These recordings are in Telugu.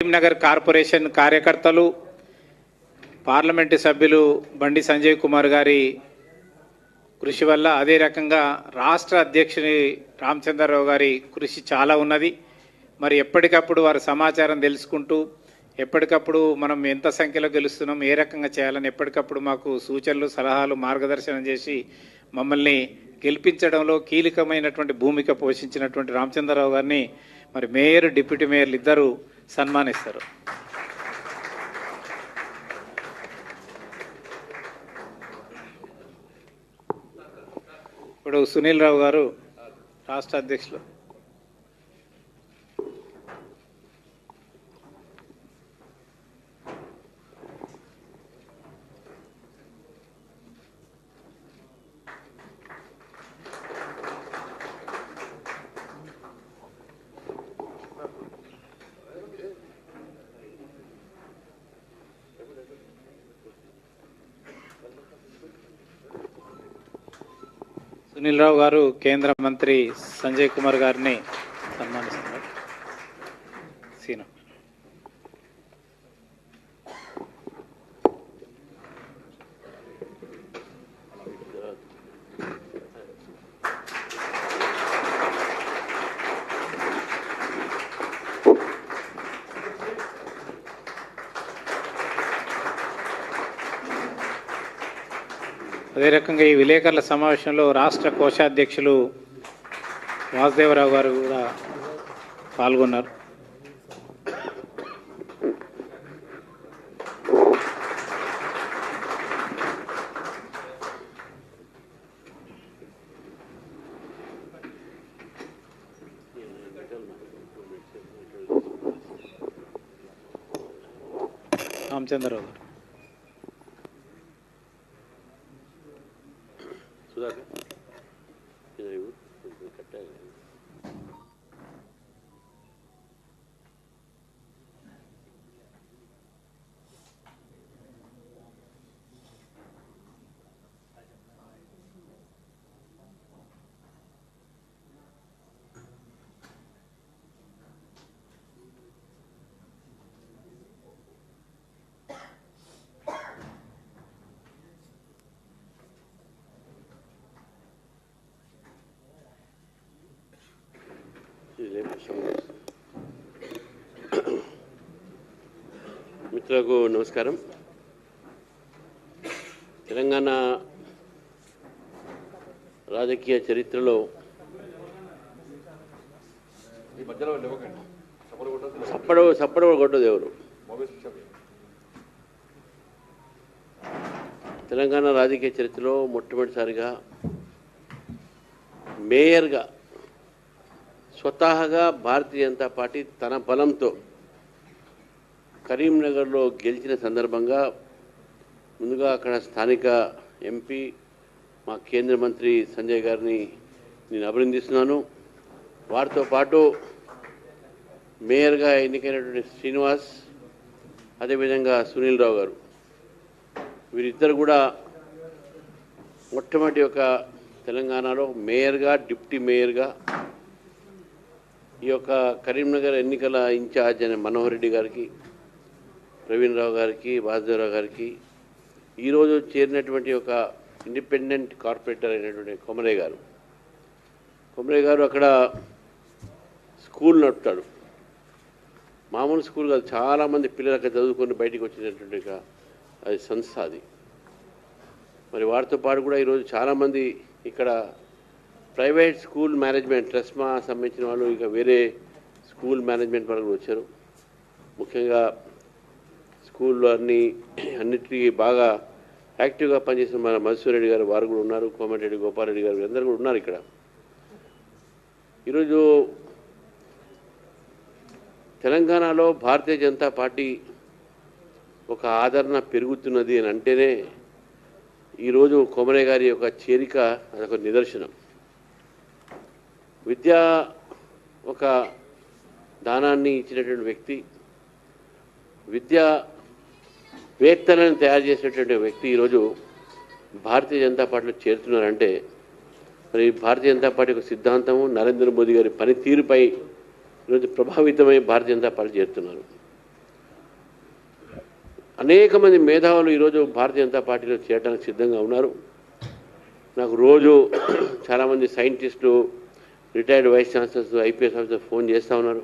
కరీంనగర్ కార్పొరేషన్ కార్యకర్తలు పార్లమెంటు సభ్యులు బండి సంజయ్ కుమార్ గారి కృషి వల్ల అదే రకంగా రాష్ట్ర అధ్యక్షుని రామచంద్రరావు గారి కృషి చాలా ఉన్నది. మరి ఎప్పటికప్పుడు వారి సమాచారం తెలుసుకుంటూ ఎప్పటికప్పుడు మనం ఎంత సంఖ్యలో గెలుస్తున్నాం ఏ రకంగా చేయాలని ఎప్పటికప్పుడు మాకు సూచనలు సలహాలు మార్గదర్శనం చేసి మమ్మల్ని గెలిపించడంలో కీలకమైనటువంటి భూమిక పోషించినటువంటి రామచంద్రరావు గారిని మరి మేయర్ డిప్యూటీ మేయర్లు ఇద్దరు సన్మానిస్తారు. ఇప్పుడు సునీల్ రావు గారు రాష్ట్ర అధ్యక్షులు. సునీల్ రావు గారు కేంద్ర మంత్రి సంజయ్ కుమార్ గారిని రకంగా ఈ విలేకరుల సమావేశంలో రాష్ట్ర కోశాధ్యక్షులు వాసుదేవరావు గారు కూడా పాల్గొన్నారు. రామచంద్రరావు గారు సుధాకర్ ఇది ఇవ్వు. ఇది కట్టాలి. ఇది లేపు సంగతి. మిత్రులకు నమస్కారం. తెలంగాణ రాజకీయ చరిత్రలో సప్పడ సప్పడ కొట్టదు ఎవరు? తెలంగాణ రాజకీయ చరిత్రలో మొట్టమొదటిసారిగా మేయర్గా స్వతహాగా భారతీయ జనతా పార్టీ తన బలంతో కరీంనగర్లో గెలిచిన సందర్భంగా ముందుగా అక్కడ స్థానిక ఎంపీ మా కేంద్ర మంత్రి సంజయ్ గారిని నేను అభినందిస్తున్నాను. వారితో పాటు మేయర్గా ఎన్నికైనటువంటి శ్రీనివాస్ అదేవిధంగా సునీల్ రావు గారు. వీరిద్దరు కూడా మొట్టమొదటి ఒక తెలంగాణలో మేయర్గా డిప్యూటీ మేయర్గా ఈ యొక్క కరీంనగర్ ఎన్నికల ఇన్ఛార్జ్ అనే మనోహర్ రెడ్డి గారికి ప్రవీణ్ రావు గారికి వాసుదేవరావు గారికి ఈరోజు చేరినటువంటి ఒక ఇండిపెండెంట్ కార్పొరేటర్ అయినటువంటి కొమరే గారు. కొమరే గారు అక్కడ స్కూల్ నడుపుతాడు. మామూలు స్కూల్ కాదు చాలామంది పిల్లలు అక్కడ చదువుకొని బయటికి వచ్చినటువంటి అది సంస్థ అది. మరి వారితో పాటు కూడా ఈరోజు చాలామంది ఇక్కడ ప్రైవేట్ స్కూల్ మేనేజ్మెంట్ ట్రస్మా సంబంధించిన వాళ్ళు ఇక వేరే స్కూల్ మేనేజ్మెంట్ వాళ్ళు వచ్చారు. ముఖ్యంగా స్కూల్లో అన్ని అన్నిటికీ బాగా యాక్టివ్గా పనిచేసిన మన మధుసూరెడ్డి గారు వారు కూడా ఉన్నారు. కోమటిరెడ్డి గోపాలరెడ్డి గారు అందరూ కూడా ఉన్నారు ఇక్కడ. ఈరోజు తెలంగాణలో భారతీయ జనతా పార్టీ ఒక ఆదరణ పెరుగుతున్నది అని అంటేనే ఈరోజు కొమరే గారి యొక్క చేరిక అదొక నిదర్శనం. విద్య ఒక దానాన్ని ఇచ్చినటువంటి వ్యక్తి విద్య వేత్తలను తయారు చేసినటువంటి వ్యక్తి ఈరోజు భారతీయ జనతా పార్టీలో చేరుతున్నారంటే మరి భారతీయ జనతా పార్టీ యొక్క సిద్ధాంతము నరేంద్ర మోదీ గారి పనితీరుపై ఈరోజు ప్రభావితమై భారతీయ జనతా పార్టీ చేరుతున్నారు. అనేక మంది మేధావులు ఈరోజు భారతీయ జనతా పార్టీలో చేరడానికి సిద్ధంగా ఉన్నారు. నాకు రోజు చాలామంది సైంటిస్టులు retired vice chancellors IPS officer phone చేస్తూ ఉన్నారు.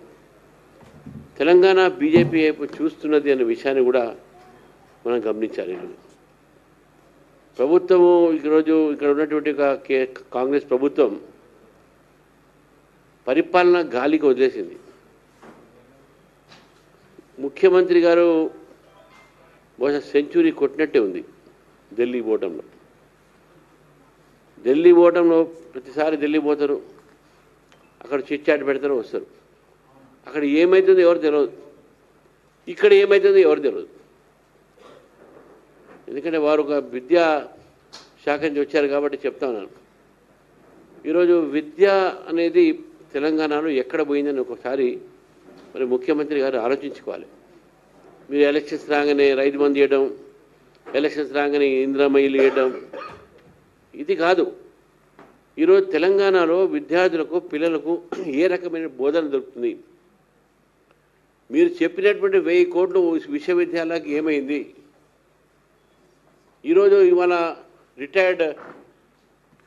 తెలంగాణ బీజేపీ వైపు చూస్తున్నది అనే విషయాన్ని కూడా మనం గమనించాలి. ప్రభుత్వము ఈరోజు ఇక్కడ ఉన్నటువంటి కాంగ్రెస్ ప్రభుత్వం పరిపాలన గాలికి వదిలేసింది. ముఖ్యమంత్రి గారు బహుశా సెంచురీ కొట్టినట్టే ఉంది ఢిల్లీ ఓటంలో. ఢిల్లీ ఓటంలో ప్రతిసారి ఢిల్లీ పోతారు. అక్కడ చిట్చాట్ పెడతారు వస్తారు. అక్కడ ఏమవుతుందో ఎవరు తెలియదు ఇక్కడ ఏమవుతుందో ఎవరు తెలియదు ఎందుకంటే వారు ఒక విద్యా శాఖ నుంచి వచ్చారు కాబట్టి చెప్తా ఉన్నాను. ఈరోజు విద్య అనేది తెలంగాణలో ఎక్కడ పోయిందని ఒకసారి మరి ముఖ్యమంత్రి గారు ఆలోచించుకోవాలి. మీరు ఎలక్షన్స్ రాగానే రైతు మంది ఇవ్వడం ఎలక్షన్స్ రాగానే ఇందిరామయ్యలు వేయడం ఇది కాదు. ఈరోజు తెలంగాణలో విద్యార్థులకు పిల్లలకు ఏ రకమైన బోధన దొరుకుతుంది? మీరు చెప్పినటువంటి వెయ్యి కోట్లు విశ్వవిద్యాలయాలకు ఏమైంది? ఈరోజు ఇవాళ రిటైర్డ్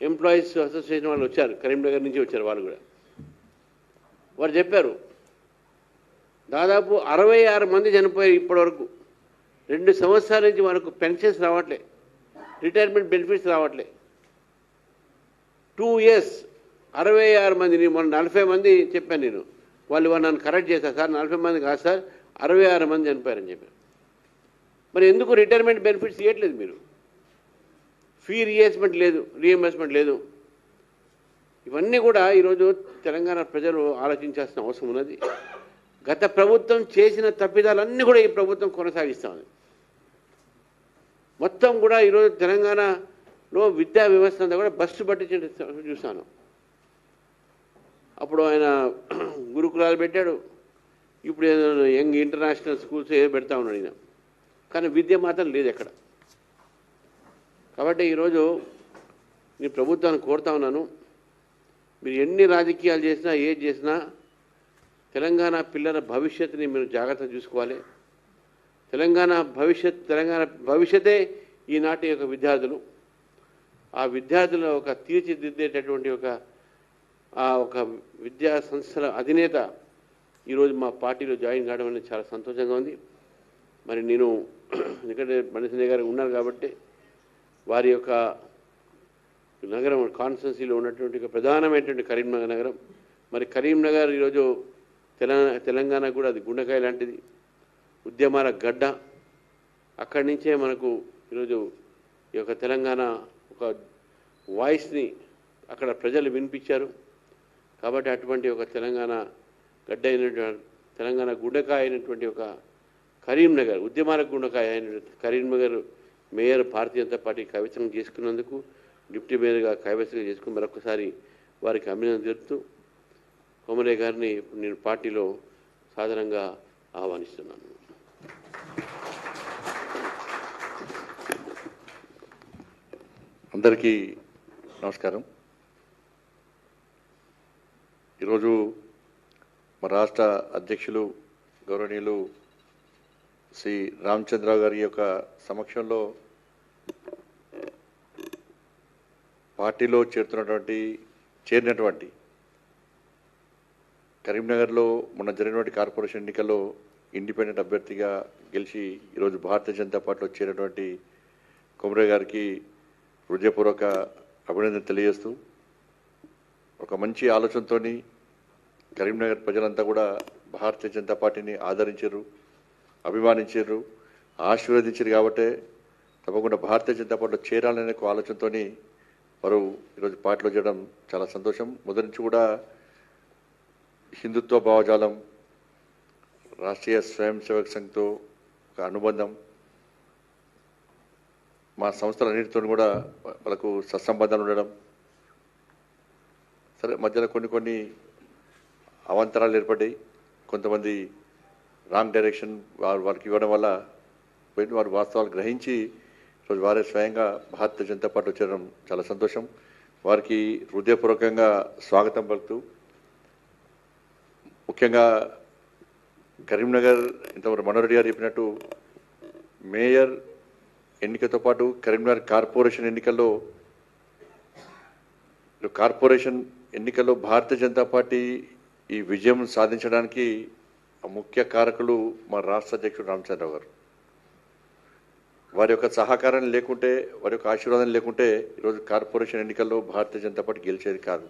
ఎంప్లాయీస్ అసోసియేషన్ వాళ్ళు వచ్చారు కరీంనగర్ నుంచి వచ్చారు వాళ్ళు కూడా. వారు చెప్పారు దాదాపు అరవై ఆరు మంది చనిపోయారు ఇప్పటివరకు. రెండు సంవత్సరాల నుంచి వారికి పెన్షన్స్ రావట్లే రిటైర్మెంట్ బెనిఫిట్స్ రావట్లే. టూ ఇయర్స్ అరవై ఆరు మందిని మొన్న నలభై మంది చెప్పాను నేను. వాళ్ళు నన్ను కరెక్ట్ చేశారు. సార్ నలభై మంది కాదు సార్ అరవై ఆరు మంది చనిపోయారని చెప్పారు. మరి ఎందుకు రిటైర్మెంట్ బెనిఫిట్స్ ఇవ్వట్లేదు మీరు? ఫీ రియస్మెంట్ లేదు రీఎంబర్స్మెంట్ లేదు. ఇవన్నీ కూడా ఈరోజు తెలంగాణ ప్రజలు ఆలోచించాల్సిన అవసరం ఉన్నది. గత ప్రభుత్వం చేసిన తప్పిదాలన్నీ కూడా ఈ ప్రభుత్వం కొనసాగిస్తా ఉంది. మొత్తం కూడా ఈరోజు తెలంగాణ లో విద్యా వ్యవస్థ అంతా కూడా బస్సు పట్టించి చూశాను. అప్పుడు ఆయన గురుకులాలు పెట్టాడు. ఇప్పుడు ఏదో యంగ్ ఇంటర్నేషనల్ స్కూల్స్ ఏదో పెడతా ఉన్నాడు ఈయన. కానీ విద్య మాత్రం లేదు ఎక్కడ. కాబట్టి ఈరోజు నేను ప్రభుత్వాన్ని కోరుతా ఉన్నాను. మీరు ఎన్ని రాజకీయాలు చేసినా ఏది చేసినా తెలంగాణ పిల్లల భవిష్యత్తుని మీరు జాగ్రత్తగా చూసుకోవాలి. తెలంగాణ భవిష్యత్ తెలంగాణ భవిష్యతే ఈనాటి యొక్క విద్యార్థులు ఆ విద్యార్థుల ఒక తీర్చిదిద్దేటటువంటి ఒక ఆ ఒక విద్యా సంస్థల అధినేత ఈరోజు మా పార్టీలో జాయిన్ కావడం అనేది చాలా సంతోషంగా ఉంది. మరి నేను ఎందుకంటే బండి గారు ఉన్నారు కాబట్టి వారి యొక్క నగరం కాన్స్టెన్సీలో ఉన్నటువంటి ఒక ప్రధానమైనటువంటి కరీంనగర్ నగరం. మరి కరీంనగర్ ఈరోజు తెలంగాణ తెలంగాణ కూడా అది గుండెకాయ లాంటిది. ఉద్యమాల గడ్డ. అక్కడి నుంచే మనకు ఈరోజు ఈ యొక్క తెలంగాణ ఒక వాయిస్ని అక్కడ ప్రజలు వినిపించారు. కాబట్టి అటువంటి ఒక తెలంగాణ గడ్డ అయినటువంటి తెలంగాణ గుండెకాయ అయినటువంటి ఒక కరీంనగర్ ఉద్యమాల గుండెకాయ అయిన కరీంనగర్ మేయర్ భారతీయ జనతా పార్టీ కవిత్వం చేసుకున్నందుకు డిప్యూటీ మేయర్గా కైవసం చేసుకుని మరొకసారి వారికి అభినందన తెలుపుతూ కొమరే గారిని నేను పార్టీలో సాధారణంగా ఆహ్వానిస్తున్నాను. అందరికీ నమస్కారం. ఈరోజు మా రాష్ట్ర అధ్యక్షులు గౌరవనీయులు శ్రీ రామచంద్రరావు గారి యొక్క సమక్షంలో పార్టీలో చేరుతున్నటువంటి చేరినటువంటి కరీంనగర్లో మొన్న జరిగినటువంటి కార్పొరేషన్ ఎన్నికల్లో ఇండిపెండెంట్ అభ్యర్థిగా గెలిచి ఈరోజు భారతీయ జనతా పార్టీలో చేరినటువంటి కుమరే గారికి హృదయపూర్వక అభినందన తెలియజేస్తూ ఒక మంచి ఆలోచనతో కరీంనగర్ ప్రజలంతా కూడా భారతీయ జనతా పార్టీని ఆదరించారు అభిమానించారు ఆశీర్వదించారు కాబట్టే తప్పకుండా భారతీయ జనతా పార్టీలో చేరాలనే ఒక ఆలోచనతో వారు ఈరోజు పార్టీలో చేయడం చాలా సంతోషం. మొదటి నుంచి కూడా హిందుత్వ భావజాలం రాష్ట్రీయ స్వయం సేవక సంఘ్తో ఒక అనుబంధం మా సంస్థలన్నిటితో కూడా వాళ్ళకు సత్సంబంధాలు ఉండడం సరే మధ్యలో కొన్ని కొన్ని అవాంతరాలు ఏర్పడ్డాయి. కొంతమంది రాంగ్ డైరెక్షన్ వారు వారికి ఇవ్వడం వల్ల పోయి వారు వాస్తవాలు గ్రహించి ఈరోజు వారే స్వయంగా భారతీయ జనతా పార్టీ వచ్చేయడం చాలా సంతోషం. వారికి హృదయపూర్వకంగా స్వాగతం పలుకుతూ ముఖ్యంగా కరీంనగర్ ఇంతవరకు మనోరెడ్డి గారు చెప్పినట్టు మేయర్ ఎన్నికతో పాటు కరీంనగర్ కార్పొరేషన్ ఎన్నికల్లో కార్పొరేషన్ ఎన్నికల్లో భారతీయ జనతా పార్టీ ఈ విజయం సాధించడానికి ముఖ్య కారకులు మా రాష్ట్ర అధ్యక్షుడు రామచంద్రరావు గారు. వారి యొక్క సహకారం లేకుంటే వారి యొక్క ఆశీర్వాదం లేకుంటే ఈరోజు కార్పొరేషన్ ఎన్నికల్లో భారతీయ జనతా పార్టీ గెలిచేది కాదు.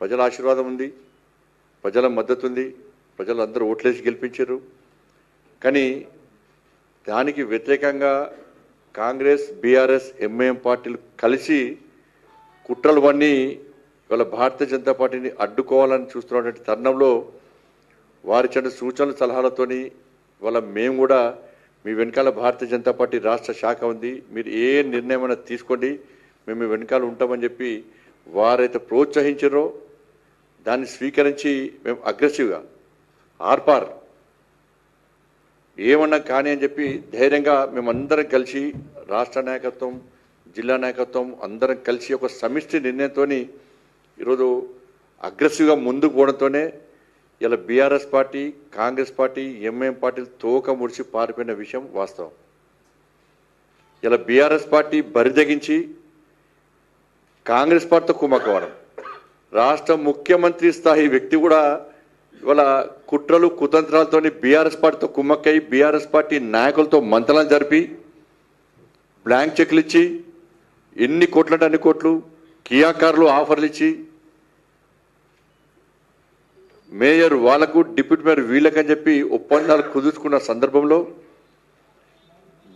ప్రజల ఆశీర్వాదం ఉంది ప్రజల మద్దతు ఉంది ప్రజలు అందరూ ఓట్లేసి గెలిపించారు. కానీ దానికి వ్యతిరేకంగా కాంగ్రెస్ బీఆర్ఎస్ ఎంఐఎం పార్టీలు కలిసి కుట్రలు పన్ని ఇవాళ భారతీయ జనతా పార్టీని అడ్డుకోవాలని చూస్తున్నటువంటి తరుణంలో వారి చెంత సూచనలు సలహాలతోని ఇవాళ మేము కూడా మీ వెనకాల భారతీయ జనతా పార్టీ రాష్ట్ర శాఖ ఉంది. మీరు ఏ నిర్ణయమైనా తీసుకోండి. మేము మీ వెనకాల ఉంటామని చెప్పి వారైతే ప్రోత్సహించారో దాన్ని స్వీకరించి మేము అగ్రెసివ్గా ఆర్పార్ ఏమన్నా కానీ అని చెప్పి ధైర్యంగా మేమందరం కలిసి రాష్ట్ర నాయకత్వం జిల్లా నాయకత్వం అందరం కలిసి ఒక సమిష్టి నిర్ణయంతో ఈరోజు అగ్రెసివ్గా ముందుకు పోవడంతోనే ఇలా BRS party Congress party MIM పార్టీలు తోక ముడిచి పారిపోయిన విషయం వాస్తవం. ఇలా బీఆర్ఎస్ పార్టీ బరిదగించి కాంగ్రెస్ పార్టీతో కుమ్మకవడం రాష్ట్ర ముఖ్యమంత్రి స్థాయి వ్యక్తి కూడా ఇవాళ కుట్రలు కుతంత్రాలతోని బీఆర్ఎస్ పార్టీతో కుమ్మక్కై బీఆర్ఎస్ పార్టీ నాయకులతో మంతలను జరిపి బ్లాంక్ చెక్లు ఇచ్చి ఎన్ని కోట్లంటే అన్ని కోట్లు కియా కార్లు ఆఫర్లు ఇచ్చి మేయర్ వాళ్ళకు డిప్యూటీ మేయర్ వీళ్ళకని చెప్పి ఒప్పందాలు కుదుర్చుకున్న సందర్భంలో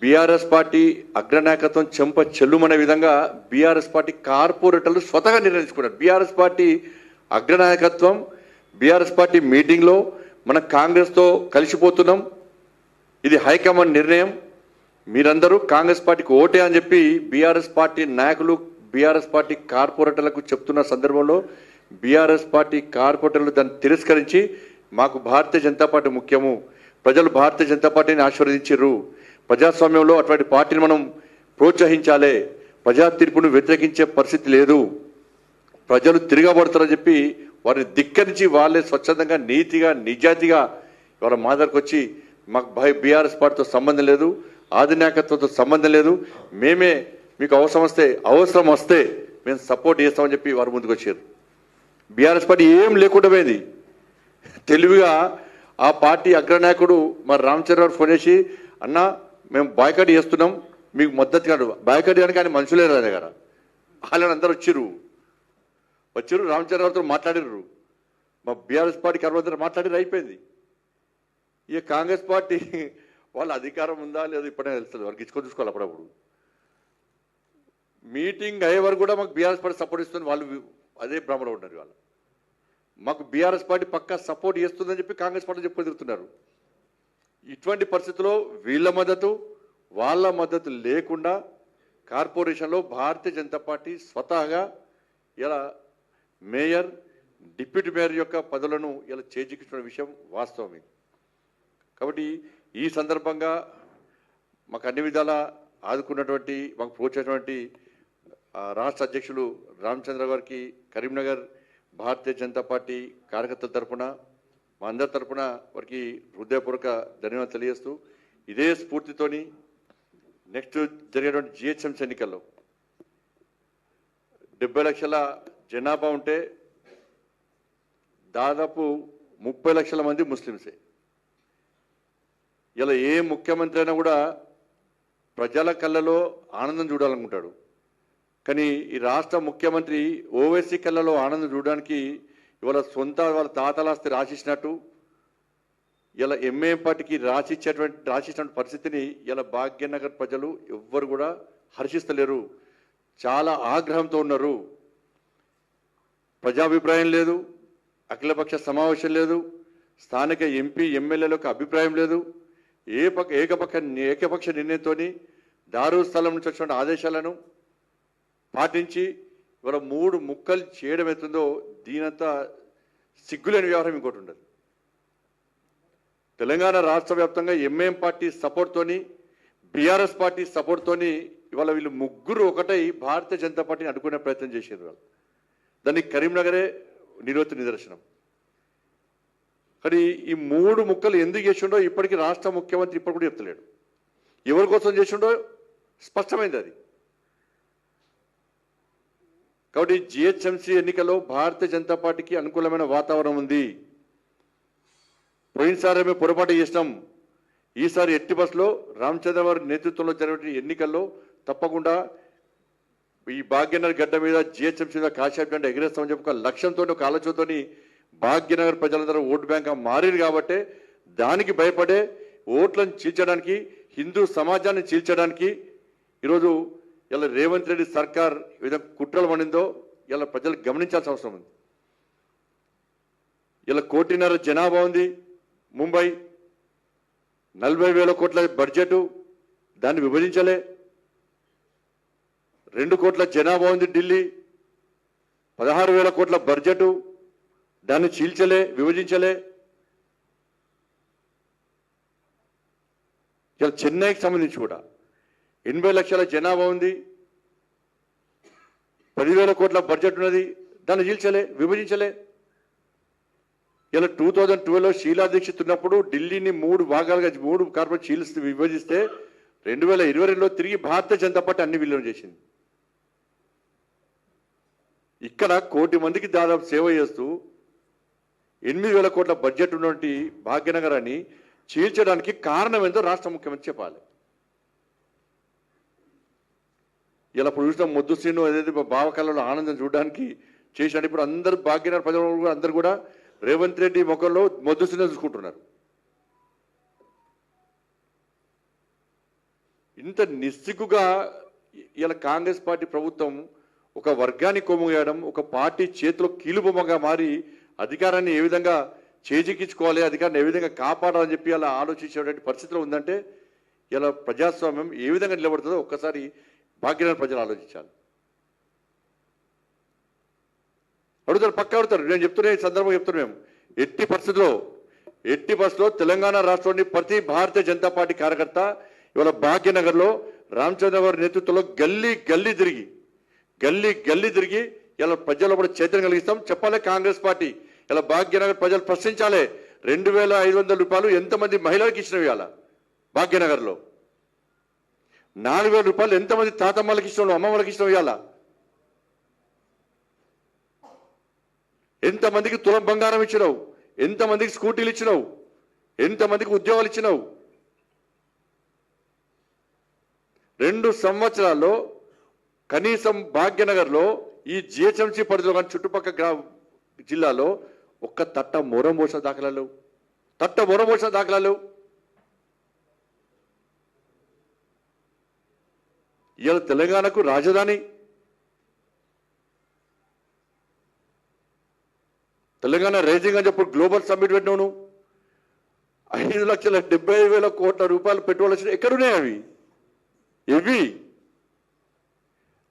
బీఆర్ఎస్ పార్టీ అగ్రనాయకత్వం చెంప చెల్లుమనే విధంగా బీఆర్ఎస్ పార్టీ కార్పొరేటర్లు స్వతగా నిర్ణయించుకున్నారు. బీఆర్ఎస్ పార్టీ అగ్రనాయకత్వం బీఆర్ఎస్ పార్టీ మీటింగ్లో మన కాంగ్రెస్తో కలిసిపోతున్నాం. ఇది హైకమాండ్ నిర్ణయం. మీరందరూ కాంగ్రెస్ పార్టీకి ఓటే అని చెప్పి బీఆర్ఎస్ పార్టీ నాయకులు బీఆర్ఎస్ పార్టీ కార్పొరేటర్లకు చెప్తున్న సందర్భంలో బీఆర్ఎస్ పార్టీ కార్పొరేటర్లు దాన్ని తిరస్కరించి మాకు భారతీయ జనతా పార్టీ ముఖ్యము. ప్రజలు భారతీయ జనతా పార్టీని ఆశీర్వదించారు ప్రజాస్వామ్యంలో అటువంటి పార్టీని మనం ప్రోత్సహించాలి. ప్రజా తీర్పును వ్యతిరేకించే పరిస్థితి లేదు. ప్రజలు తిరగబడతారని చెప్పి వారిని ధిక్కరించి వాళ్ళే స్వచ్ఛందంగా నీతిగా నిజాతిగా ఇవాళ మా దగ్గరకు వచ్చి మాకు భయ బీఆర్ఎస్ పార్టీతో సంబంధం లేదు ఆధినాయకత్వంతో సంబంధం లేదు. మేమే మీకు అవసరం వస్తే అవసరం వస్తే మేము సపోర్ట్ చేస్తామని చెప్పి వారు ముందుకు వచ్చారు. బీఆర్ఎస్ పార్టీ ఏం లేకుండా పోయింది. తెలివిగా ఆ పార్టీ అగ్రనాయకుడు మరి రామచంద్రరావు ఫోన్ చేసి అన్న మేము బాయ్కట్ చేస్తున్నాం మీకు మద్దతు కాదు బాయ్కట్ చేయడానికి ఆయన మనుషులే రాదు దగ్గర వాళ్ళని అందరూ వచ్చిర్రు వచ్చిర్రు రామచంద్రరావుతో మాట్లాడిర్రు మా బీఆర్ఎస్ పార్టీ కర్మందరూ మాట్లాడి అయిపోయింది. ఇక కాంగ్రెస్ పార్టీ వాళ్ళ అధికారం ఉందా లేదో ఇప్పుడే తెలుస్తుంది వారికి ఇచ్చుకొని చూసుకోవాలి అప్పుడప్పుడు. మీటింగ్ అయ్యే వరకు కూడా మాకు బీఆర్ఎస్ పార్టీ సపోర్ట్ ఇస్తుంది వాళ్ళు అదే భ్రమలో ఉన్నారు వాళ్ళు మాకు బీఆర్ఎస్ పార్టీ పక్కా సపోర్ట్ చేస్తుందని చెప్పి కాంగ్రెస్ పార్టీ చెప్పుకొని తిరుగుతున్నారు. ఇటువంటి పరిస్థితుల్లో వీళ్ళ మద్దతు వాళ్ళ మద్దతు లేకుండా కార్పొరేషన్లో భారతీయ జనతా పార్టీ స్వతహాగా ఇలా మేయర్ డిప్యూటీ మేయర్ యొక్క పదవులను ఇలా చేజిక్కించిన విషయం వాస్తవం కాబట్టి ఈ సందర్భంగా మాకు అన్ని విధాలా ఆదుకున్నటువంటి మాకు ప్రోత్సహించినటువంటి రాష్ట్ర అధ్యక్షులు రామచంద్ర గారికి కరీంనగర్ భారతీయ జనతా పార్టీ కార్యకర్తల తరఫున మా అందరి తరఫున వారికి హృదయపూర్వక ధన్యవాదాలు తెలియజేస్తూ ఇదే స్ఫూర్తితోని నెక్స్ట్ జరిగేటువంటి జిహెచ్ఎంసీ ఎన్నికల్లో డెబ్బై లక్షల జనాభా ఉంటే దాదాపు ముప్పై లక్షల మంది ముస్లిమ్సే. ఇలా ఏ ముఖ్యమంత్రి అయినా కూడా ప్రజల కళ్ళలో ఆనందం చూడాలనుకుంటాడు. కానీ ఈ రాష్ట్ర ముఖ్యమంత్రి ఓవైసీ కళ్ళలో ఆనందం చూడడానికి ఇవాళ సొంత వాళ్ళ తాతలాస్తి రాసిచ్చినట్టు ఇలా ఎంఏఎం పార్టీకి రాసిచ్చేటువంటి రాసిచ్చినటువంటి పరిస్థితిని ఇలా భాగ్యనగర్ ప్రజలు ఎవ్వరు కూడా హర్షిస్తలేరు. చాలా ఆగ్రహంతో ఉన్నారు. ప్రజాభిప్రాయం లేదు అఖిలపక్ష సమావేశం లేదు స్థానిక ఎంపీ ఎమ్మెల్యేలకు అభిప్రాయం లేదు. ఏ పక్క ఏకపక్ష ఏకపక్ష నిర్ణయంతోని దారు స్థలం నుంచి వచ్చిన ఆదేశాలను పాటించి ఇవాళ మూడు ముక్కలు చేయడం ఎత్తుందో దీనంతా సిగ్గులేని వ్యవహారం ఇంకోటి ఉండదు. తెలంగాణ రాష్ట్ర వ్యాప్తంగా ఎంఏఎం పార్టీ సపోర్ట్తోని బీఆర్ఎస్ పార్టీ సపోర్ట్తోని ఇవాళ వీళ్ళు ముగ్గురు ఒకటై భారతీయ జనతా పార్టీని అడ్డుకునే ప్రయత్నం చేశారు వాళ్ళు. దానికి కరీంనగరే నిరోధ నిదర్శనం. కానీ ఈ మూడు ముక్కలు ఎందుకు చేసిండో ఇప్పటికీ రాష్ట్ర ముఖ్యమంత్రి ఇప్పటి కూడా చెప్తలేడు. ఎవరి కోసం చేసిండో స్పష్టమైంది అది. కాబట్టి జిహెచ్ఎంసీ ఎన్నికల్లో భారతీయ జనతా పార్టీకి అనుకూలమైన వాతావరణం ఉంది. పోయినసారి మేము పొరపాటు చేసినాం. ఈసారి ఎట్టి బస్సులో రామచంద్ర నేతృత్వంలో జరిగిన ఎన్నికల్లో తప్పకుండా ఈ భాగ్యనగర్ గడ్డ మీద జిహెచ్ఎంసీ మీద కాశాప్ జెండా ఎగిరేస్తామని చెప్పి ఒక లక్ష్యంతో ఒక ఆలోచనతో భాగ్యనగర్ ప్రజలందరూ ఓటు బ్యాంక్ మారింది కాబట్టి దానికి భయపడే ఓట్లను చీల్చడానికి హిందూ సమాజాన్ని చీల్చడానికి ఈరోజు ఇలా రేవంత్ రెడ్డి సర్కార్ విధంగా కుట్రలు పడిందో ఇలా ప్రజలు గమనించాల్సిన అవసరం ఉంది. ఇలా కోటిన్నర జనాభా ఉంది ముంబై. నలభై వేల కోట్ల బడ్జెట్ దాన్ని విభజించలే. రెండు కోట్ల జనాభా ఉంది ఢిల్లీ పదహారు వేల కోట్ల బడ్జెట్ దాన్ని చీల్చలే విభజించలే. ఇలా చెన్నైకి సంబంధించి కూడా ఎనభై లక్షల జనాభా ఉంది పదివేల కోట్ల బడ్జెట్ ఉన్నది దాన్ని చీల్చలే విభజించలే. ఇలా టూ థౌజండ్ ట్వెల్వ్లో షీలా దీక్షిత్ ఉన్నప్పుడు ఢిల్లీని మూడు భాగాలుగా మూడు కార్పొరేట్ చీల్చి విభజిస్తే రెండు వేల ఇరవై రెండులో తిరిగి భారతీయ జనతా పార్టీ అన్ని విలీనం చేసింది. ఇక్కడ కోటి మందికి దాదాపు సేవ చేస్తూ ఎనిమిది వేల కోట్ల బడ్జెట్ ఉన్నటువంటి భాగ్యనగరాన్ని చీల్చడానికి కారణం ఏందో రాష్ట్ర ముఖ్యమంత్రి చెప్పాలి. ఇలా ఇప్పుడు చూసిన మొద్దు శ్రీను ఏదైతే భావకాలలో ఆనందం చూడడానికి చేశాడు ఇప్పుడు అందరు భాగ్యనగర్ ప్రజలు కూడా అందరు కూడా రేవంత్ రెడ్డి ముఖంలో మొద్దు శ్రీను చూసుకుంటున్నారు. ఇంత నిస్సిగ్గుగా ఇలా కాంగ్రెస్ పార్టీ ప్రభుత్వం ఒక వర్గాన్ని కొమ్ముగేయడం ఒక పార్టీ చేతిలో కీలుబొమ్మగా మారి అధికారాన్ని ఏ విధంగా చేజిక్కించుకోవాలి అధికారాన్ని ఏ విధంగా కాపాడాలని చెప్పి అలా ఆలోచించేటువంటి పరిస్థితిలో ఉందంటే ఇలా ప్రజాస్వామ్యం ఏ విధంగా నిలబడుతుందో ఒక్కసారి భాగ్యనగర్ ప్రజలు ఆలోచించాలి. అడుగుతారు పక్క అడుగుతారు. నేను చెప్తున్నా ఈ సందర్భంగా చెప్తున్నా మేము. ఎట్టి పరిస్థితిలో ఎట్టి పరిస్థితిలో తెలంగాణ రాష్ట్రంలోని ప్రతి భారతీయ జనతా పార్టీ కార్యకర్త ఇవాళ భాగ్యనగర్లో రామచంద్ర గారి నేతృత్వంలో గల్లీ గల్లీ తిరిగి గల్లీ గల్లీ తిరిగి ఇలా ప్రజల్లో కూడా చైతన్యం కలిగిస్తాం. చెప్పాలి కాంగ్రెస్ పార్టీ. ఇలా భాగ్యనగర్ ప్రజలు ప్రశ్నించాలి. రెండు వేల ఐదు వందల రూపాయలు ఎంతమంది మహిళలకు ఇచ్చినవి ఇవాళ? భాగ్యనగర్లో. నాలుగు వేల రూపాయలు ఎంతమంది తాతమ్మలకి ఇచ్చినావు అమ్మమ్మలకి ఇష్టం ఇవాళ? ఎంతమందికి తులం బంగారం ఇచ్చినావు? ఎంతమందికి స్కూటీలు ఇచ్చినావు? ఎంతమందికి ఉద్యోగాలు ఇచ్చినావు? రెండు సంవత్సరాల్లో కనీసం భాగ్యనగర్లో ఈ జిహెచ్ఎంసీ పరిధిలో కానీ చుట్టుపక్కల గ్రా జిల్లాలో ఒక్క తట్ట మొరం పోసిన దాఖలాలు తట్ట మొరం పోసిన దాఖలాలు ఇవాళ తెలంగాణకు రాజధాని. తెలంగాణ రైజింగ్ అని చెప్పి గ్లోబల్ సమ్మిట్ పెట్టినావు నువ్వు. ఐదు లక్షల డెబ్బై వేల కోట్ల రూపాయలు పెట్టుకోవాల్సిన ఎక్కడున్నాయి అవి? ఇవి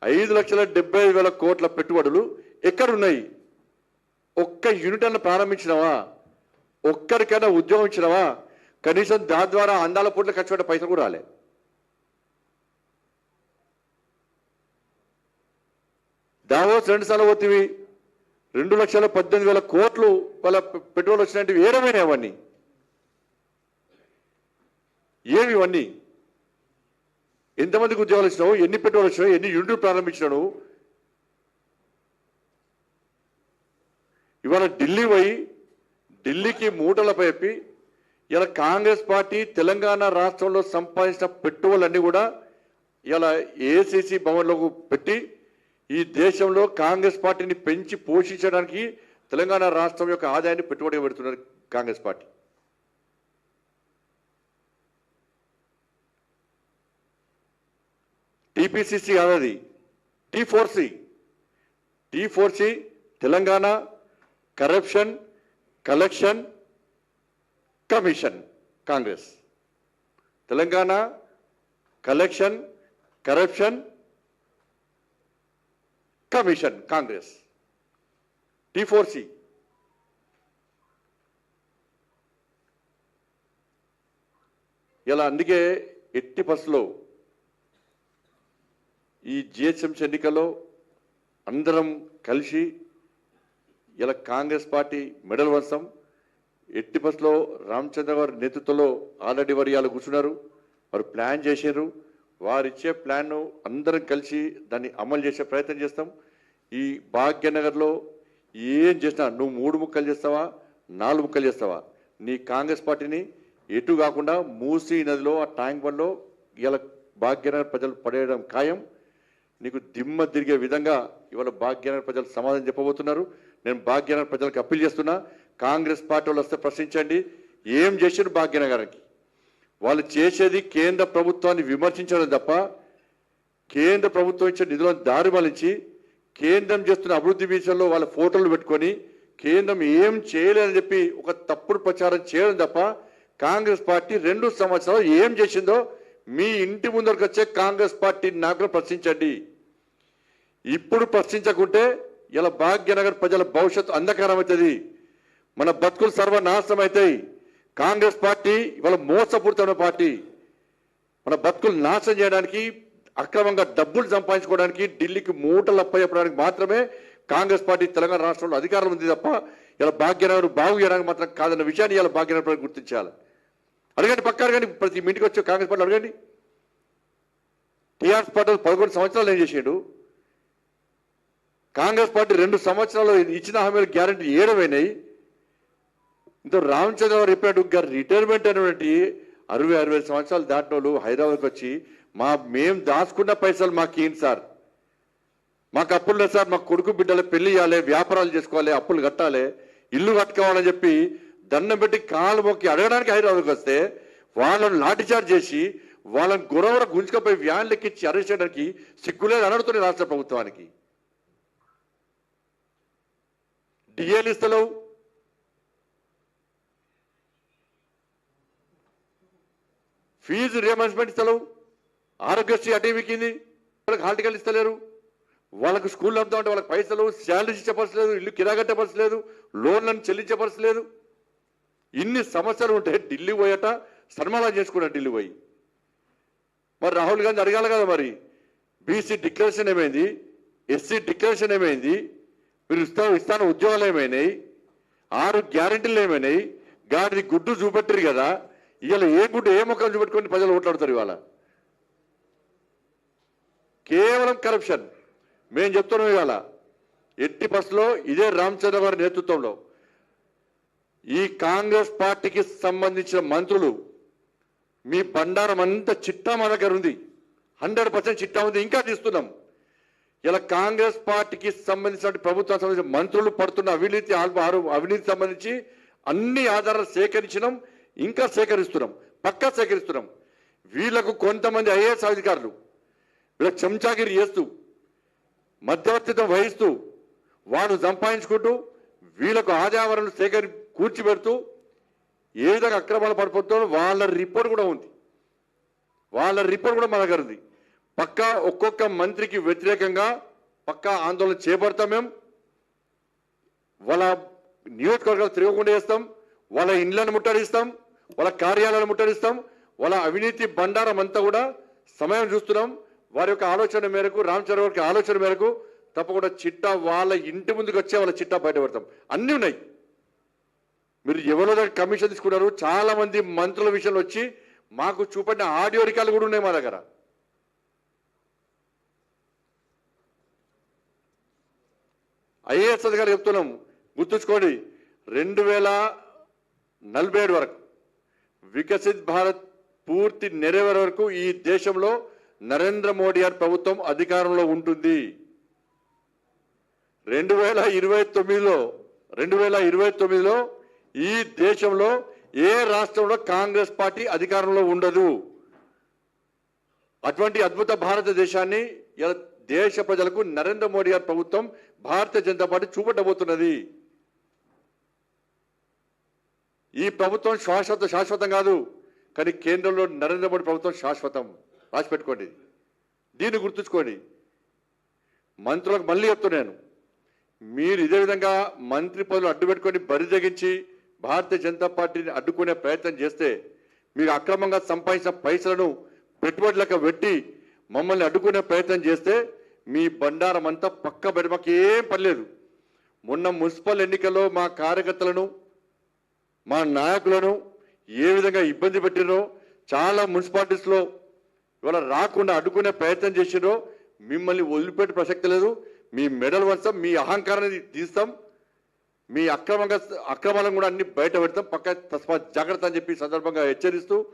ఐదు లక్షల డెబ్బై వేల కోట్ల పెట్టుబడులు ఎక్కడున్నాయి? ఒక్క యూనిట్ అన్న ప్రారంభించినవా? ఒక్కరికైనా ఉద్యోగం ఇచ్చినవా? కనీసం దాని ద్వారా అందాల పూట్ల ఖర్చు పెట్టే పైసలు కూడా రాలే. దావోస్ రెండు సార్లు పోతివి రెండు లక్షల పద్దెనిమిది వేల కోట్లు వాళ్ళ పెట్రోల్ వచ్చినట్టు ఏడమైనా అవన్నీ. ఏమి ఇవన్నీ? ఎంతమందికి ఉద్యోగాలు ఇచ్చినావు? ఎన్ని పెట్రోల్ వచ్చినావు ఎన్ని యూనిట్లు ప్రారంభించినావు? ఇవాళ ఢిల్లీ పోయి ఢిల్లీకి మూటలపై చెప్పి ఇలా కాంగ్రెస్ పార్టీ తెలంగాణ రాష్ట్రంలో సంపాదించిన పెట్టుబడులన్నీ కూడా ఇలా ఏసీసీ భవన్లోకి పెట్టి ఈ దేశంలో కాంగ్రెస్ పార్టీని పెంచి పోషించడానికి తెలంగాణ రాష్ట్రం యొక్క ఆదాయాన్ని పెట్టుబడి పెడుతున్నారు కాంగ్రెస్ పార్టీ. టీపీసీసీ కాదది T four C. T four C Telangana corruption collection commission Congress. Telangana collection corruption commission Congress. T four C. ఇలా అందుకే ఎట్టి బస్సులో ఈ జిహెచ్ఎంసీ ఎన్నికల్లో అందరం కలిసి ఇలా కాంగ్రెస్ పార్టీ మెడల్ వంశం ఎట్టి బస్సులో రామచంద్ర గారి నేతృత్వంలో ఆల్రెడీ వారు ఇవాళ కూర్చున్నారు. వారు ప్లాన్ చేశారు వారు ఇచ్చే ప్లాన్ను అందరం కలిసి దాన్ని అమలు చేసే ప్రయత్నం చేస్తాం. ఈ భాగ్యనగర్లో ఏం చేసినా నువ్వు మూడు ముక్కలు చేస్తావా నాలుగు ముక్కలు చేస్తావా? నీ కాంగ్రెస్ పార్టీని ఎటు కాకుండా మూసీ నదిలో ఆ ట్యాంక్ బండ్లో ఇలా భాగ్యనగర్ ప్రజలు పడేయడం ఖాయం. నీకు దిమ్మ తిరిగే విధంగా ఇవాళ భాగ్యనగర్ ప్రజలు సమాధానం చెప్పబోతున్నారు. నేను భాగ్యనగర్ ప్రజలకు అప్పీల్ చేస్తున్నా. కాంగ్రెస్ పార్టీ వాళ్ళు వస్తే ప్రశ్నించండి. ఏం చేశారు భాగ్యనగరానికి? వాళ్ళు చేసేది కేంద్ర ప్రభుత్వాన్ని విమర్శించడం తప్ప కేంద్ర ప్రభుత్వం ఇచ్చే నిధులను దారి మలించి కేంద్రం చేస్తున్న అభివృద్ధి విషయంలో వాళ్ళ ఫోటోలు పెట్టుకొని కేంద్రం ఏం చేయలేదని చెప్పి ఒక తప్పుడు ప్రచారం చేయడం తప్ప కాంగ్రెస్ పార్టీ రెండు సంవత్సరాలు ఏం చేసిందో మీ ఇంటి ముందరకు వచ్చే కాంగ్రెస్ పార్టీ నాకు ప్రశ్నించండి. ఇప్పుడు ప్రశ్నించకుంటే ఇలా భాగ్యనగర్ ప్రజల భవిష్యత్తు అంధకారం అవుతుంది. మన బతుకులు సర్వనాశనం అవుతాయి కాంగ్రెస్ పార్టీ ఇవాళ మోసపూరితమైన పార్టీ. మన బతుకులు నాశనం చేయడానికి అక్రమంగా డబ్బులు సంపాదించుకోవడానికి ఢిల్లీకి మూటలు అప్పచెప్పడానికి మాత్రమే కాంగ్రెస్ పార్టీ తెలంగాణ రాష్ట్రంలో అధికారం ఉంది తప్ప ఇలా భాగ్యనగర్ బాగు చేయడానికి మాత్రం కాదన్న విషయాన్ని ఇలా భాగ్యనగర్ గుర్తించాలి. అడగండి పక్క అడగండి ప్రతి ఇంటికి వచ్చే కాంగ్రెస్ పార్టీ అడగండి. టీఆర్ఎస్ పార్టీ పదకొండు సంవత్సరాలు ఏం చేసాడు? కాంగ్రెస్ పార్టీ రెండు సంవత్సరాలు ఇచ్చిన హామీలు గ్యారంటీ ఏడవైనాయి. ఇంత రామచంద్రరావు రిపేర్ గారు రిటైర్మెంట్ అనేటువంటి అరవై అరవై సంవత్సరాలు దాటిన వాళ్ళు హైదరాబాద్కి వచ్చి మా మేము దాచుకున్న పైసలు మాకు ఏంటి సార్? మాకు అప్పులు లేదు సార్ మా కొడుకు బిడ్డలు పెళ్ళి చేయాలి వ్యాపారాలు చేసుకోవాలి అప్పులు కట్టాలి ఇల్లు కట్టుకోవాలని చెప్పి దండం పెట్టి కాలు మొక్కి అడగడానికి హైదరాబాద్కి వస్తే వాళ్ళని లాఠీచార్జ్ చేసి వాళ్ళని గురవర గుంజుకపోయి వ్యాన్ లెక్కించి అరెస్ట్ చేయడానికి సిగ్గులేదు అనడుతుంది అడుగుతుంది రాష్ట్ర ప్రభుత్వానికి. డిఏలు ఇస్తలేవు. ఫీజు రియంబర్స్మెంట్ ఇస్తలేవు. ఆరోగ్యశ్రీ అటేమికింది వాళ్ళకి హాల్టికల్ ఇస్తలేరు. వాళ్ళకు స్కూల్ అమ్ముతా ఉంటే వాళ్ళకి పైసలు శాలరీస్ ఇచ్చపరచలేదు ఇల్లు కిరాగట్టపరచలేదు లోన్లను చెల్లించపరచలేదు ఇన్ని సమస్యలు ఉంటే ఢిల్లీ పోయట సన్మానం చేసుకున్నా ఢిల్లీ పోయి. మరి రాహుల్ గాంధీ అడగాలి కదా మరి. బీసీ డిక్లరేషన్ ఏమైంది? ఎస్సీ డిక్లరేషన్ ఏమైంది? మీరు ఇస్తా ఇస్తాన ఉద్యోగాలు ఏమైనాయి? ఆరు గ్యారంటీలు ఏమైనాయి? గాడిది గుడ్డు చూపెట్టరు కదా ఇవాళ ఏ గుడ్డు ఏ ముఖం చూపెట్టుకొని ప్రజలు ఓట్లాడతారు ఇవాళ? కేవలం కరప్షన్ మేము చెప్తున్నాం ఇవాళ ఎట్టి బస్సులో ఇదే రామచంద్ర గారి నేతృత్వంలో ఈ కాంగ్రెస్ పార్టీకి సంబంధించిన మంత్రులు మీ బండారం అంతా చిట్టా మా దగ్గర ఉంది. హండ్రెడ్ పర్సెంట్ చిట్టా ఉంది ఇంకా తీస్తున్నాం. ఇలా కాంగ్రెస్ పార్టీకి సంబంధించిన ప్రభుత్వం సంబంధించిన మంత్రులు పడుతున్న అవినీతి అవినీతి సంబంధించి అన్ని ఆధారాలు సేకరించినాం ఇంకా సేకరిస్తున్నాం పక్కా సేకరిస్తున్నాం. వీళ్ళకు కొంతమంది ఐఏఎస్ అధికారులు వీళ్ళకి చెంచాగిరి చేస్తూ మధ్యవర్తిత్వం వహిస్తూ వాళ్ళు సంపాదించుకుంటూ వీళ్ళకు ఆదాయవరణలు సేకరి కూర్చిపెడుతూ ఏ విధంగా అక్రమాలు పడిపోతుందో వాళ్ళ రిపోర్ట్ కూడా ఉంది. వాళ్ళ రిపోర్ట్ కూడా మన దగ్గర ఉంది. పక్కా ఒక్కొక్క మంత్రికి వ్యతిరేకంగా పక్కా ఆందోళన చేపడతాం మేము వాళ్ళ నియోజకవర్గాలు తిరగకుండా చేస్తాం వాళ్ళ ఇండ్లను ముట్టడిస్తాం వాళ్ళ కార్యాలయాలను ముట్టడిస్తాం వాళ్ళ అవినీతి బండారం అంతా కూడా సమయం చూస్తున్నాం. వారి యొక్క ఆలోచన మేరకు రామ్ చరణ్ ఆలోచన మేరకు తప్పకుండా చిట్టా వాళ్ళ ఇంటి ముందుకు వచ్చే వాళ్ళ చిట్టా బయటపడతాం అన్నీ ఉన్నాయి. మీరు ఎవరో దగ్గర కమిషన్ తీసుకున్నారు చాలామంది మంత్రుల విషయంలో వచ్చి మాకు చూపడిన ఆడియో రికార్డులు కూడా ఉన్నాయి మా దగ్గర. ఐఏఎస్ అధికారులు చెప్తున్నాం. గుర్తుంచుకోండి రెండు వేల నలభై ఏడు వరకు వికసిత్ భారత్ పూర్తి నెరవేరే వరకు ఈ దేశంలో నరేంద్ర మోడీ గారి ప్రభుత్వం అధికారంలో ఉంటుంది. రెండు వేల ఇరవై తొమ్మిదిలో రెండు వేల ఇరవై తొమ్మిదిలో ఈ దేశంలో ఏ రాష్ట్రంలో కాంగ్రెస్ పార్టీ అధికారంలో ఉండదు. అటువంటి అద్భుత భారతదేశాన్ని దేశ ప్రజలకు నరేంద్ర మోడీ గారి ప్రభుత్వం భారతీయ జనతా పార్టీ చూపెట్టబోతున్నది. ఈ ప్రభుత్వం శాశ్వత శాశ్వతం కాదు కానీ కేంద్రంలో నరేంద్ర మోడీ ప్రభుత్వం శాశ్వతం. రాసి పెట్టుకోండి దీన్ని గుర్తుంచుకోండి. మంత్రులకు మళ్ళీ చెప్తున్నాను మీరు ఇదే విధంగా మంత్రి పదవులు అడ్డు పెట్టుకొని బరి తెగించి భారతీయ జనతా పార్టీని అడ్డుకునే ప్రయత్నం చేస్తే మీరు అక్రమంగా సంపాదించిన పైసలను పెట్టుబడులకు పెట్టి మమ్మల్ని అడ్డుకునే ప్రయత్నం చేస్తే మీ బండారం అంతా పక్క పెట్టి మాకు ఏం పర్లేదు. మొన్న మున్సిపల్ ఎన్నికల్లో మా కార్యకర్తలను మా నాయకులను ఏ విధంగా ఇబ్బంది పెట్టినో చాలా మున్సిపాలిటీస్లో ఇవాళ రాకుండా అడ్డుకునే ప్రయత్నం చేసినో మిమ్మల్ని వదిలిపెట్టే ప్రసక్తి లేదు. మీ మెడల్ వంచాం మీ అహంకారాన్ని తీస్తాం. మీ అక్రమంగా అక్రమాలను కూడా అన్ని బయట పెడతాం. పక్క తస్మా జాగ్రత్త అని చెప్పి సందర్భంగా హెచ్చరిస్తూ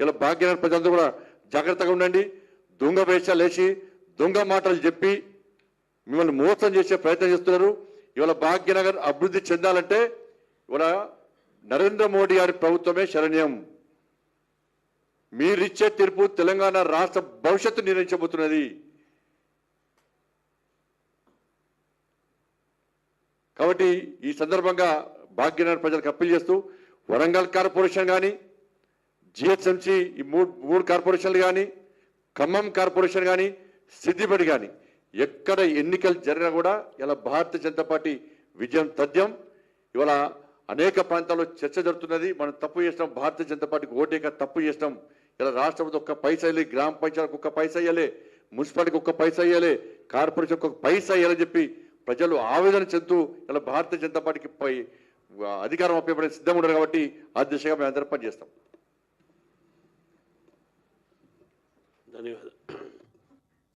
ఇలా భాగ్యనగర్ ప్రజలందరూ కూడా జాగ్రత్తగా ఉండండి. దొంగ వేషాలు వేసి దొంగ మాటలు చెప్పి మిమ్మల్ని మోసం చేసే ప్రయత్నం చేస్తున్నారు. ఇవాళ భాగ్యనగర్ అభివృద్ధి చెందాలంటే ఇవాళ నరేంద్ర మోడీ గారి ప్రభుత్వమే శరణ్యం. మీరిచ్చే తీర్పు తెలంగాణ రాష్ట్ర భవిష్యత్తు నిర్ణయించబోతున్నది. కాబట్టి ఈ సందర్భంగా భాగ్యనగర్ ప్రజలకు అప్పీల్ చేస్తూ వరంగల్ కార్పొరేషన్ కానీ జిహెచ్ఎంసి ఈ మూడు మూడు కార్పొరేషన్లు కానీ ఖమ్మం కార్పొరేషన్ కానీ సిద్దిపేట కానీ ఎక్కడ ఎన్నికలు జరిగినా కూడా ఇలా భారతీయ జనతా పార్టీ విజయం తథ్యం. ఇవాళ అనేక ప్రాంతాల్లో చర్చ జరుగుతున్నది. మనం తప్పు చేసినాం భారతీయ జనతా పార్టీకి ఓటేక తప్పు చేసినాం. ఇలా రాష్ట్రంలో ఒక్క పైసా ఇవ్వాలి గ్రామ పంచాయతీకి ఒక్క పైసా వేయాలి మున్సిపాలిటీకి ఒక్క పైసా వేయాలి కార్పొరేషన్కి ఒక పైసా వేయాలని చెప్పి ప్రజలు ఆవేదన చెందుతూ ఇలా భారతీయ జనతా పార్టీకి పై అధికారం అప్పేపడే సిద్ధంగా ఉన్నారు కాబట్టి ఆ దిశగా మేము అందరం పనిచేస్తాం. ధన్యవాదాలు.